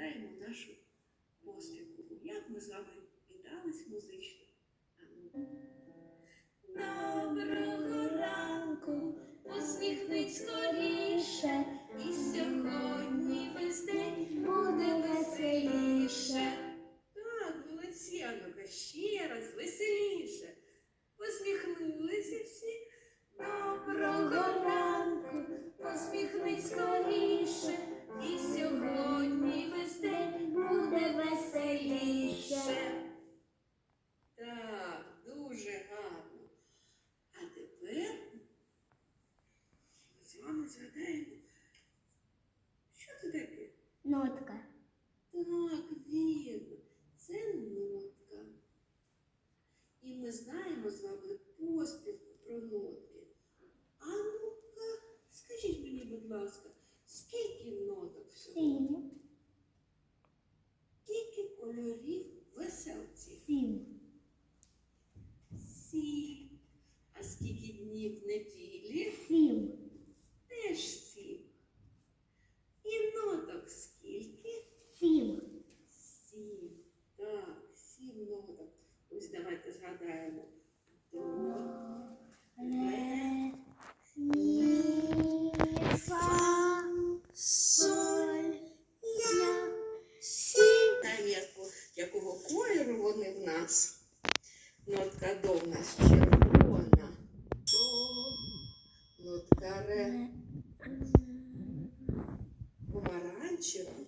згадаємо нашу поспівку. Як ми з вами вітались музично? Доброго ранку, посміхнись скоріше, і сьогодні весь день буде веселіше. Так, молодці, а ну-ка ще раз веселіше. Посміхнулися всі. Доброго ранку, Нотка. Так, вірно, це нотка. І ми знаємо з вами поспівку про нотки. А ну-ка, скажіть мені, будь ласка, скільки ноток всього? Сім. Скільки кольорів веселці? Сім. Сім. А скільки днів неділі? Сім. Теж сім. І ноток скільки? Сім. Сім. Так, сім ноток. Ось давайте згадаємо. Якого кольору вони в нас. Нотка до в нас червона. До. Нотка ре помаранчева.